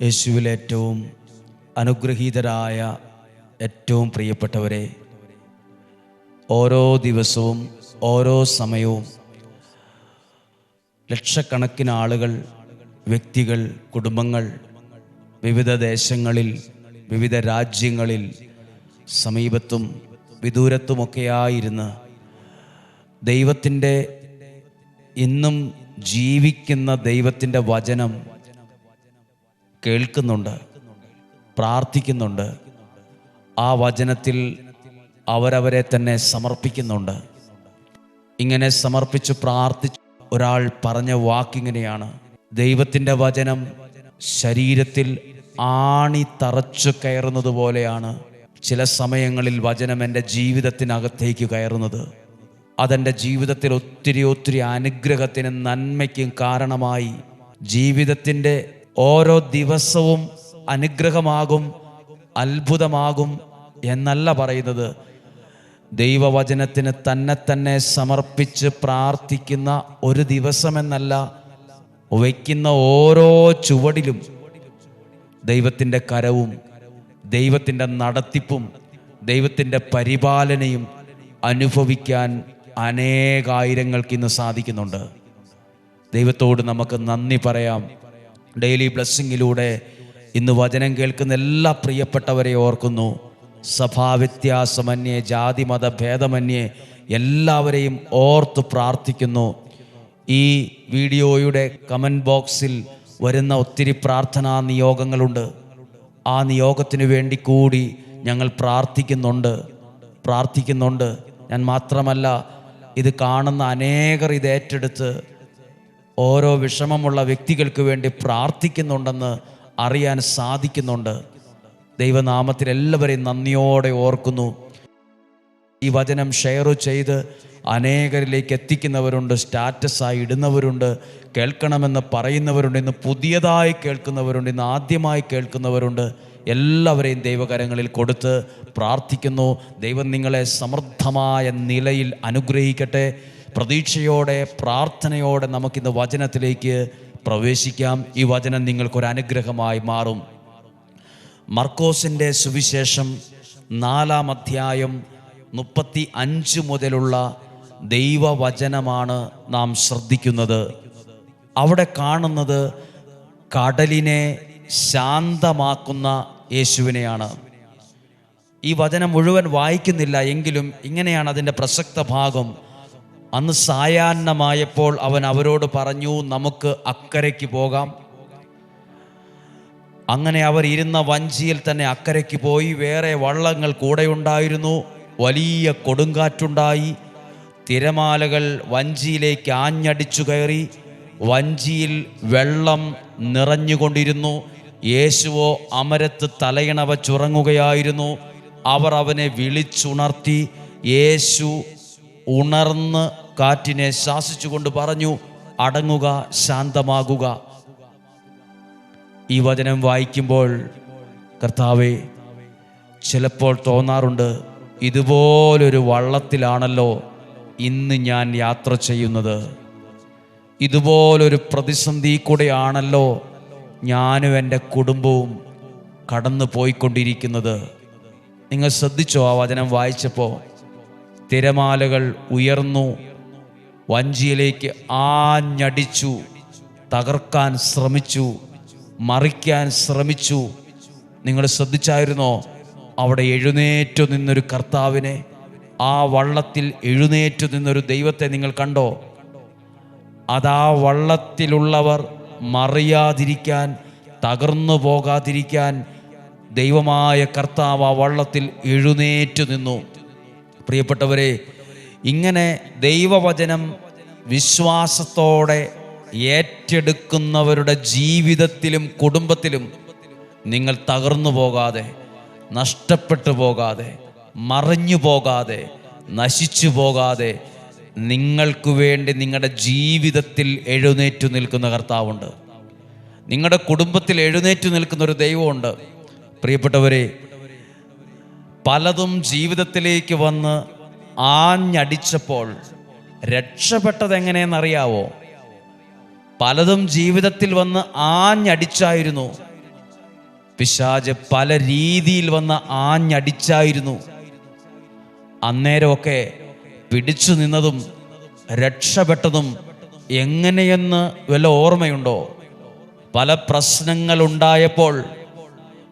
യേശുവിൽ ഏറ്റവും അനുഗ്രഹീതരായ ഏറ്റവും പ്രിയപ്പെട്ടവരെ ഓരോ ദിവസവും ഓരോ സമയവും ലക്ഷക്കണക്കിന് ആളുകൾ വ്യക്തികൾ കുടുംബങ്ങൾ വിവിധ ദേശങ്ങളിൽ വിവിധ രാജ്യങ്ങളിൽ സമീപത്തും വിദൂരത്തുമൊക്കെയായിരുന്ന് ദൈവത്തിന്റെ ഇന്നും ജീവിക്കുന്ന ദൈവത്തിന്റെ വചനം കേൾക്കുന്നുണ്ട് പ്രാർത്ഥിക്കുന്നുണ്ട്. ആ വചനത്തിൽ അവരവരെ തന്നെ സമർപ്പിക്കുന്നുണ്ട്. ഇങ്ങനെ സമർപ്പിച്ച് പ്രാർത്ഥിച്ച് ഒരാൾ പറഞ്ഞ വാക്കിങ്ങനെയാണ്. ദൈവത്തിന്റെ വചനം ശരീരത്തിൽ ആണി തറച്ചു കയറുന്നത് പോലെയാണ് ചില സമയങ്ങളിൽ വചനം എന്റെ ജീവിതത്തിനകത്തേക്ക് കയറുന്നത്. അതെന്റെ ജീവിതത്തിൽ ഒത്തിരി ഒത്തിരി അനുഗ്രഹത്തിനും നന്മയ്ക്കും കാരണമായി ജീവിതത്തിന്റെ ഓരോ ദിവസവും അനുഗ്രഹമാകും അത്ഭുതമാകും എന്നല്ല പറയുന്നത്. ദൈവവചനത്തിന് തന്നെ തന്നെ സമർപ്പിച്ച് പ്രാർത്ഥിക്കുന്ന ഒരു ദിവസമെന്നല്ല വയ്ക്കുന്ന ഓരോ ചുവടിലും ദൈവത്തിന്റെ കരവും ദൈവത്തിന്റെ നടത്തിപ്പും ദൈവത്തിന്റെ പരിപാലനയും അനുഭവിക്കാൻ അനേകായിരങ്ങൾക്ക് ഇന്ന് സാധിക്കുന്നുണ്ട്. ദൈവത്തോട് നമുക്ക് നന്ദി പറയാം. ഡെയിലി ബ്ലെസ്സിങ്ങിലൂടെ ഇന്ന് വചനം കേൾക്കുന്ന എല്ലാ പ്രിയപ്പെട്ടവരെ ഓർക്കുന്നു. സഭാവ്യത്യാസമന്യേ ജാതി മത ഭേദമന്യേ എല്ലാവരെയും ഓർത്ത് പ്രാർത്ഥിക്കുന്നു. ഈ വീഡിയോയുടെ കമന്റ് ബോക്സിൽ വരുന്ന ഒത്തിരി പ്രാർത്ഥനാ നിയോഗങ്ങളുണ്ട്. ആ നിയോഗത്തിനു വേണ്ടി കൂടി ഞങ്ങൾ പ്രാർത്ഥിക്കുന്നുണ്ട്. പ്രാർത്ഥിക്കുന്നുണ്ട്. ഞാൻ മാത്രമല്ല ഇത് കാണുന്ന അനേകർ ഇത് ഏറ്റെടുത്ത് ഓരോ വിഷമമുള്ള വ്യക്തികൾക്ക് വേണ്ടി പ്രാർത്ഥിക്കുന്നുണ്ടെന്ന് അറിയാൻ സാധിക്കുന്നുണ്ട്. ദൈവനാമത്തിൽ എല്ലാവരെയും നന്ദിയോടെ ഓർക്കുന്നു. ഈ വചനം ഷെയർ ചെയ്ത് അനേകരിലേക്ക് എത്തിക്കുന്നവരുണ്ട് സ്റ്റാറ്റസായി ഇടുന്നവരുണ്ട് കേൾക്കണമെന്ന് പറയുന്നവരുണ്ട് ഇന്ന് പുതിയതായി കേൾക്കുന്നവരുണ്ട് ഇന്ന് ആദ്യമായി കേൾക്കുന്നവരുണ്ട്. എല്ലാവരെയും ദൈവകരങ്ങളിൽ കൊടുത്ത് പ്രാർത്ഥിക്കുന്നു. ദൈവം നിങ്ങളെ സമൃദ്ധമായ നിലയിൽ അനുഗ്രഹിക്കട്ടെ. പ്രതീക്ഷയോടെ പ്രാർത്ഥനയോടെ നമുക്കിന്ന് വചനത്തിലേക്ക് പ്രവേശിക്കാം. ഈ വചനം നിങ്ങൾക്കൊരു അനുഗ്രഹമായി മാറും. മർക്കോസിന്റെ സുവിശേഷം നാലാം അധ്യായം മുപ്പത്തി അഞ്ച് മുതലുള്ള ദൈവവചനമാണ് നാം ശ്രദ്ധിക്കുന്നത്. അവിടെ കാണുന്നത് കടലിനെ ശാന്തമാക്കുന്ന യേശുവിനെയാണ്. ഈ വചനം മുഴുവൻ വായിക്കുന്നില്ല എങ്കിലും ഇങ്ങനെയാണ് അതിന്റെ പ്രസക്ത ഭാഗം. അന്ന് സായാഹ്നമായപ്പോൾ അവൻ അവരോട് പറഞ്ഞു നമുക്ക് അക്കരയ്ക്ക് പോകാം. അങ്ങനെ അവർ ഇരുന്ന വഞ്ചിയിൽ തന്നെ അക്കരയ്ക്ക് പോയി. വേറെ വള്ളങ്ങൾ കൂടെയുണ്ടായിരുന്നു വലിയ കൊടുങ്കാറ്റുണ്ടായി. തിരമാലകൾ വഞ്ചിയിലേക്ക് ആഞ്ഞടിച്ചു കയറി. വഞ്ചിയിൽ വെള്ളം നിറഞ്ഞുകൊണ്ടിരുന്നു. യേശുവോ അമരത്ത് തലയിണ വച്ചുറങ്ങുകയായിരുന്നു അവർ അവനെ വിളിച്ചുണർത്തി. യേശു ഉണർന്ന് കാറ്റിനെ ശാസിച്ചുകൊണ്ട് പറഞ്ഞു അടങ്ങുക ശാന്തമാകുക. ഈ വചനം വായിക്കുമ്പോൾ കർത്താവെ ചിലപ്പോൾ തോന്നാറുണ്ട് ഇതുപോലൊരു വള്ളത്തിലാണല്ലോ ഇന്ന് ഞാൻ യാത്ര ചെയ്യുന്നത്. ഇതുപോലൊരു പ്രതിസന്ധി കൂടെയാണല്ലോ ഞാനും എന്റെ കുടുംബവും കടന്നു പോയിക്കൊണ്ടിരിക്കുന്നത്. നിങ്ങൾ ശ്രദ്ധിച്ചോ ആ വചനം വായിച്ചപ്പോൾ? തിരമാലകൾ ഉയർന്നു വഞ്ചിയിലേക്ക് ആഞ്ഞടിച്ചു തകർക്കാൻ ശ്രമിച്ചു മറിക്കാൻ ശ്രമിച്ചു. നിങ്ങൾ ശ്രദ്ധിച്ചായിരുന്നോ? അവിടെ എഴുന്നേറ്റു നിന്നൊരു കർത്താവിനെ ആ വള്ളത്തിൽ എഴുന്നേറ്റു നിന്നൊരു ദൈവത്തെ നിങ്ങൾ കണ്ടോ? അതാ വള്ളത്തിലുള്ളവർ മറിയാതിരിക്കാൻ തകർന്നു പോകാതിരിക്കാൻ ദൈവമായ കർത്താവ് ആ വള്ളത്തിൽ എഴുന്നേറ്റു നിന്നു. പ്രിയപ്പെട്ടവരെ ഇങ്ങനെ ദൈവവചനം വിശ്വാസത്തോടെ ഏറ്റെടുക്കുന്നവരുടെ ജീവിതത്തിലും കുടുംബത്തിലും നിങ്ങൾ തകർന്നു പോകാതെ നഷ്ടപ്പെട്ടു പോകാതെ മറിഞ്ഞു പോകാതെ നശിച്ചു പോകാതെ നിങ്ങൾക്ക് വേണ്ടി നിങ്ങളുടെ ജീവിതത്തിൽ എഴുന്നേറ്റു നിൽക്കുന്ന കർത്താവുണ്ട്. നിങ്ങളുടെ കുടുംബത്തിൽ എഴുന്നേറ്റു നിൽക്കുന്ന ഒരു ദൈവമുണ്ട്. പ്രിയപ്പെട്ടവരെ പലതും ജീവിതത്തിലേക്ക് വന്ന് ആഞ്ഞടിച്ചപ്പോൾ രക്ഷപ്പെട്ടത് എങ്ങനെയെന്നറിയാവോ പലതും ജീവിതത്തിൽ വന്ന് ആഞ്ഞടിച്ചായിരുന്നു. പിശാജ് പല രീതിയിൽ വന്ന് ആഞ്ഞടിച്ചായിരുന്നു. അന്നേരമൊക്കെ പിടിച്ചു നിന്നതും രക്ഷപ്പെട്ടതും എങ്ങനെയെന്ന് വല്ല ഓർമ്മയുണ്ടോ? പല പ്രശ്നങ്ങളുണ്ടായപ്പോൾ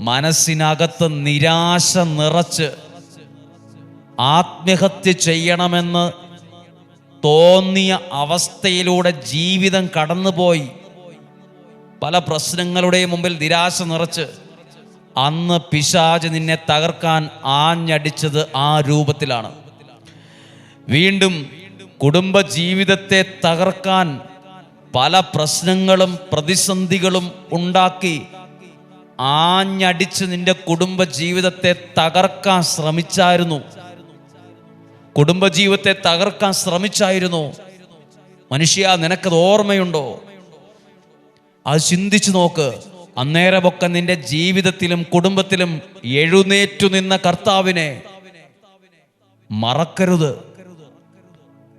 മനസ്സിനകത്ത് നിരാശ നിറച്ച് ആത്മഹത്യ ചെയ്യണമെന്ന് തോന്നിയ അവസ്ഥയിലൂടെ ജീവിതം കടന്നുപോയി. പല പ്രശ്നങ്ങളുടെയും മുമ്പിൽ നിരാശ നിറച്ച് അന്ന് പിശാജ് നിന്നെ തകർക്കാൻ ആഞ്ഞടിച്ചത് ആ രൂപത്തിലാണ്. വീണ്ടും കുടുംബ ജീവിതത്തെ തകർക്കാൻ പല പ്രശ്നങ്ങളും പ്രതിസന്ധികളും ഉണ്ടാക്കി ആഞ്ഞടിച്ച് നിന്റെ കുടുംബ ജീവിതത്തെ തകർക്കാൻ ശ്രമിച്ചായിരുന്നു. കുടുംബജീവിതത്തെ തകർക്കാൻ ശ്രമിച്ചായിരുന്നു. മനുഷ്യ നിനക്കത് ഓർമ്മയുണ്ടോ? അത് ചിന്തിച്ചു നോക്ക്. അന്നേരമൊക്കെ നിന്റെ ജീവിതത്തിലും കുടുംബത്തിലും എഴുന്നേറ്റു നിന്ന കർത്താവിനെ മറക്കരുത്.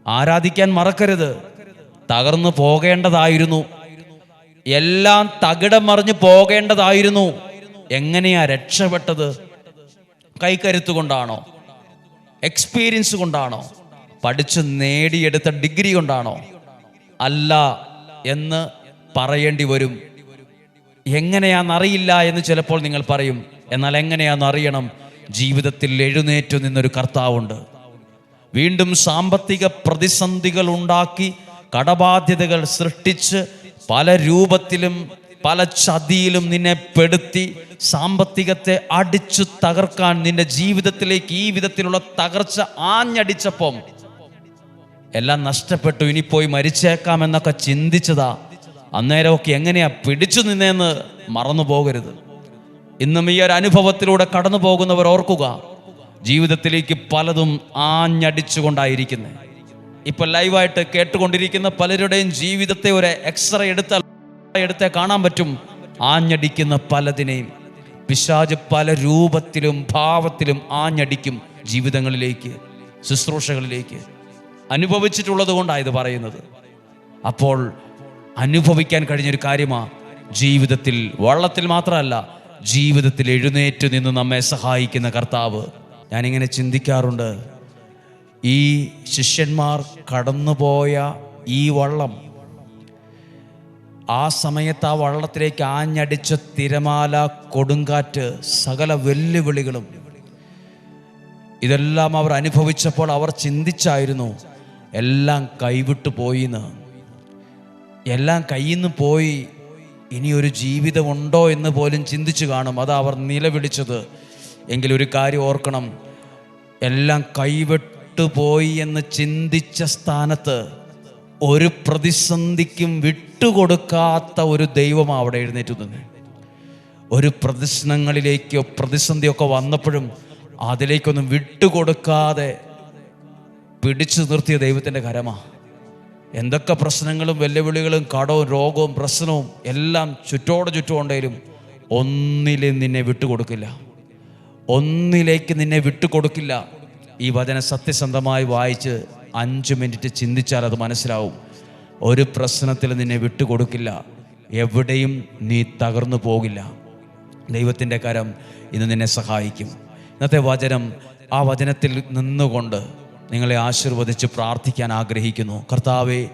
ആരാധിക്കാൻ മറക്കരുത്. തകർന്നു പോകേണ്ടതായിരുന്നു. എല്ലാം തകിടം മറിഞ്ഞു പോകേണ്ടതായിരുന്നു. എങ്ങനെയാ രക്ഷപ്പെട്ടത്? കൈക്കരുത്ത് കൊണ്ടാണോ എക്സ്പീരിയൻസ് കൊണ്ടാണോ? പഠിച്ചു നേടിയെടുത്ത ഡിഗ്രി കൊണ്ടാണോ? അല്ല എന്ന് പറയേണ്ടി വരും. എങ്ങനെയാണെന്നറിയില്ല എന്ന് ചിലപ്പോൾ നിങ്ങൾ പറയും. എന്നാൽ എങ്ങനെയാണെന്ന് അറിയണം ജീവിതത്തിൽ എഴുന്നേറ്റു നിന്നൊരു കർത്താവുണ്ട്. വീണ്ടും സാമ്പത്തിക പ്രതിസന്ധികൾ ഉണ്ടാക്കി കടബാധ്യതകൾ സൃഷ്ടിച്ച് പല രൂപത്തിലും പല ചതിയിലും നിന്നെ പെടുത്തി സാമ്പത്തികത്തെ അടിച്ചു തകർക്കാൻ നിന്റെ ജീവിതത്തിലേക്ക് ഈ വിധത്തിലുള്ള തകർച്ച ആഞ്ഞടിച്ചപ്പം എല്ലാം നഷ്ടപ്പെട്ടു ഇനി പോയി മരിച്ചേക്കാമെന്നൊക്കെ ചിന്തിച്ചതാ. അന്നേരമൊക്കെ എങ്ങനെയാ പിടിച്ചു നിന്നേന്ന് മറന്നു പോകരുത്. ഇന്നും ഈ ഒരു അനുഭവത്തിലൂടെ കടന്നു പോകുന്നവർ ഓർക്കുക ജീവിതത്തിലേക്ക് പലതും ആഞ്ഞടിച്ചുകൊണ്ടായിരിക്കുന്നത് ഇപ്പൊ ലൈവായിട്ട് കേട്ടുകൊണ്ടിരിക്കുന്ന പലരുടെയും ജീവിതത്തെ ഒരു എക്സ്റേ എടുത്താൽ എടുത്തേ കാണാൻ പറ്റും. ആഞ്ഞടിക്കുന്ന പലതിനെയും. പിശാജ് പല രൂപത്തിലും ഭാവത്തിലും ആഞ്ഞടിക്കും ജീവിതങ്ങളിലേക്ക് ശുശ്രൂഷകളിലേക്ക്. അനുഭവിച്ചിട്ടുള്ളത് കൊണ്ടാണ് ഇത് പറയുന്നത്. അപ്പോൾ അനുഭവിക്കാൻ കഴിഞ്ഞൊരു കാര്യമാണ് ജീവിതത്തിൽ വള്ളത്തിൽ മാത്രമല്ല ജീവിതത്തിൽ എഴുന്നേറ്റ് നിന്ന് നമ്മെ സഹായിക്കുന്ന കർത്താവ്. ഞാനിങ്ങനെ ചിന്തിക്കാറുണ്ട്. ഈ ശിഷ്യന്മാർ കടന്നുപോയ ഈ വള്ളം ആ സമയത്ത് ആ വള്ളത്തിലേക്ക് ആഞ്ഞടിച്ച തിരമാല കൊടുങ്കാറ്റ് സകല വെല്ലുവിളികളും. ഇതെല്ലാം അവർ അനുഭവിച്ചപ്പോൾ അവർ ചിന്തിച്ചായിരുന്നു എല്ലാം കൈവിട്ടു പോയിന്ന്. എല്ലാം കയ്യിൽ നിന്ന് പോയി. ഇനി ഒരു ജീവിതമുണ്ടോ എന്ന് പോലും ചിന്തിച്ചു കാണും. അതാ അവർ നിലവിളിച്ചത്. എങ്കിലൊരു കാര്യം ഓർക്കണം. എല്ലാം കൈവിട്ടു പോയി എന്ന് ചിന്തിച്ച സ്ഥാനത്ത് ഒരു പ്രതിസന്ധിക്കും വിട്ടുകൊടുക്കാത്ത ഒരു ദൈവം അവിടെ എഴുന്നേറ്റ് നിന്ന് ഒരു പ്രശ്നങ്ങളിലേക്കോ പ്രതിസന്ധിയൊക്കെ വന്നപ്പോഴും അതിലേക്കൊന്നും വിട്ടുകൊടുക്കാതെ പിടിച്ചു നിർത്തിയ ദൈവത്തിന്റെ കരമാ. എന്തൊക്കെ പ്രശ്നങ്ങളും വെല്ലുവിളികളും കടവും രോഗവും പ്രശ്നവും എല്ലാം ചുറ്റോട് ചുറ്റുമുണ്ടെങ്കിലും ഒന്നിലും നിന്നെ വിട്ടുകൊടുക്കില്ല. ഒന്നിലേക്ക് നിന്നെ വിട്ടുകൊടുക്കില്ല. ഈ വചന സത്യസന്ധമായി വായിച്ച് അഞ്ച് മിനിറ്റ് ചിന്തിച്ചാൽ അത് മനസ്സിലാവും. ഒരു പ്രശ്നത്തിൽ നിന്നെ വിട്ടുകൊടുക്കില്ല. എവിടെയും നീ തകർന്നു പോകില്ല. ദൈവത്തിന്റെ കരം ഇന്ന് നിന്നെ സഹായിക്കും. ഇന്നത്തെ വചനം ആ വചനത്തിൽ നിന്നുകൊണ്ട് നിങ്ങളെ ആശീർവദിച്ച് പ്രാർത്ഥിക്കാൻ ആഗ്രഹിക്കുന്നു. കർത്താവെ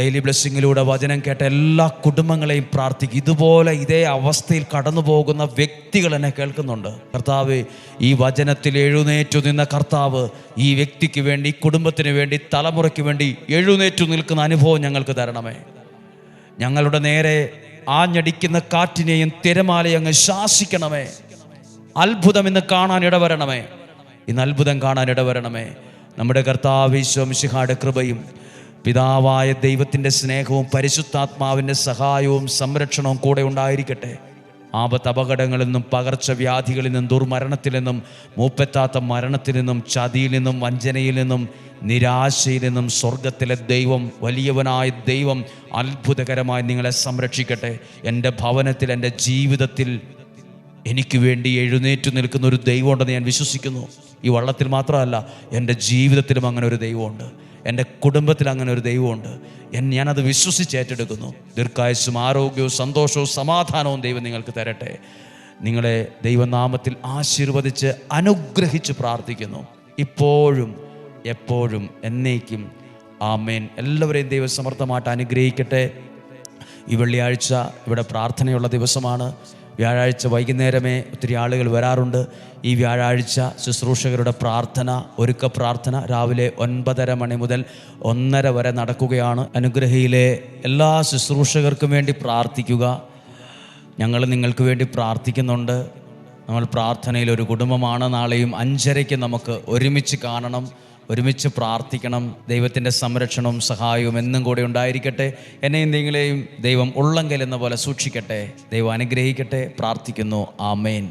ഡെയിലി ബ്ലെസ്സിങ്ങിലൂടെ വചനം കേട്ട എല്ലാ കുടുംബങ്ങളെയും പ്രാർത്ഥിക്കും. ഇതുപോലെ ഇതേ അവസ്ഥയിൽ കടന്നു പോകുന്ന വ്യക്തികൾ എന്നെ കേൾക്കുന്നുണ്ട്. കർത്താവ് ഈ വചനത്തിൽ എഴുന്നേറ്റു നിന്ന കർത്താവ് ഈ വ്യക്തിക്ക് വേണ്ടി കുടുംബത്തിന് വേണ്ടി തലമുറയ്ക്ക് വേണ്ടി എഴുന്നേറ്റു നിൽക്കുന്ന അനുഭവം ഞങ്ങൾക്ക് തരണമേ. ഞങ്ങളുടെ നേരെ ആഞ്ഞടിക്കുന്ന കാറ്റിനെയും തിരമാലയും അങ്ങ് ശാസിക്കണമേ. അത്ഭുതം ഇന്ന് കാണാൻ ഇടവരണമേ. ഇന്ന് അത്ഭുതം കാണാൻ ഇടവരണമേ. നമ്മുടെ കർത്താവ് കർത്താവിശ്വംശിഹായുടെ കൃപയും പിതാവായ ദൈവത്തിന്റെ സ്നേഹവും പരിശുദ്ധാത്മാവിന്റെ സഹായവും സംരക്ഷണവും കൂടെ ഉണ്ടായിരിക്കട്ടെ. ആപത്ത് അപകടങ്ങളിൽ നിന്നും പകർച്ചവ്യാധികളിൽ നിന്നും ദുർമരണത്തിൽ നിന്നും മൂപ്പെത്താത്ത മരണത്തിൽ നിന്നും ചതിയിൽ നിന്നും വഞ്ചനയിൽ നിന്നും നിരാശയിൽ നിന്നും സ്വർഗത്തിലെ ദൈവം വലിയവനായ ദൈവം അത്ഭുതകരമായി നിങ്ങളെ സംരക്ഷിക്കട്ടെ. എന്റെ ഭവനത്തിൽ എന്റെ ജീവിതത്തിൽ എനിക്ക് വേണ്ടി എഴുന്നേറ്റു നിൽക്കുന്ന ഒരു ദൈവമുണ്ടെന്ന് ഞാൻ വിശ്വസിക്കുന്നു. ഈ വള്ളത്തിൽ മാത്രമല്ല എന്റെ ജീവിതത്തിലും അങ്ങനെ ഒരു ദൈവമുണ്ട്. എന്റെ കുടുംബത്തിൽ അങ്ങനെ ഒരു ദൈവമുണ്ട്. എൻ ഞാനത് വിശ്വസിച്ച് ഏറ്റെടുക്കുന്നു. ദീർഘായുസ്സും ആരോഗ്യവും സന്തോഷവും സമാധാനവും ദൈവം നിങ്ങൾക്ക് തരട്ടെ. നിങ്ങളെ ദൈവനാമത്തിൽ ആശീർവദിച്ച് അനുഗ്രഹിച്ച് പ്രാർത്ഥിക്കുന്നു. ഇപ്പോഴും എപ്പോഴും എന്നേക്കും. ആമേൻ. എല്ലാവരെയും ദൈവസമർത്ഥമായിട്ട് അനുഗ്രഹിക്കട്ടെ. ഈ വെള്ളിയാഴ്ച ഇവിടെ പ്രാർത്ഥനയുള്ള ദിവസമാണ്. വ്യാഴാഴ്ച വൈകുന്നേരമേ ഒത്തിരി ആളുകൾ വരാറുണ്ട്. ഈ വ്യാഴാഴ്ച ശുശ്രൂഷകരുടെ പ്രാർത്ഥന ഒരുക്ക പ്രാർത്ഥന രാവിലെ ഒൻപതര മണി മുതൽ ഒന്നര വരെ നടക്കുകയാണ്. അനുഗ്രഹയിലെ എല്ലാ ശുശ്രൂഷകർക്കും വേണ്ടി പ്രാർത്ഥിക്കുക. ഞങ്ങൾ നിങ്ങൾക്ക് വേണ്ടി പ്രാർത്ഥിക്കുന്നുണ്ട്. നമ്മൾ പ്രാർത്ഥനയിൽ ഒരു കുടുംബമാണ്. നാളെയും അഞ്ചരയ്ക്ക് നമുക്ക് ഒരുമിച്ച് കാണണം. ഒരുമിച്ച് പ്രാർത്ഥിക്കണം ദൈവത്തിന്റെ സംരക്ഷണവും സഹായവും എന്നും കൂടെ ഉണ്ടായിരിക്കട്ടെ. എന്നെയും നിങ്ങളെയും ദൈവം ഉള്ളെങ്കിൽ എന്ന പോലെ സൂക്ഷിക്കട്ടെ. ദൈവം അനുഗ്രഹിക്കട്ടെ. പ്രാർത്ഥിക്കുന്നു. ആമേൻ.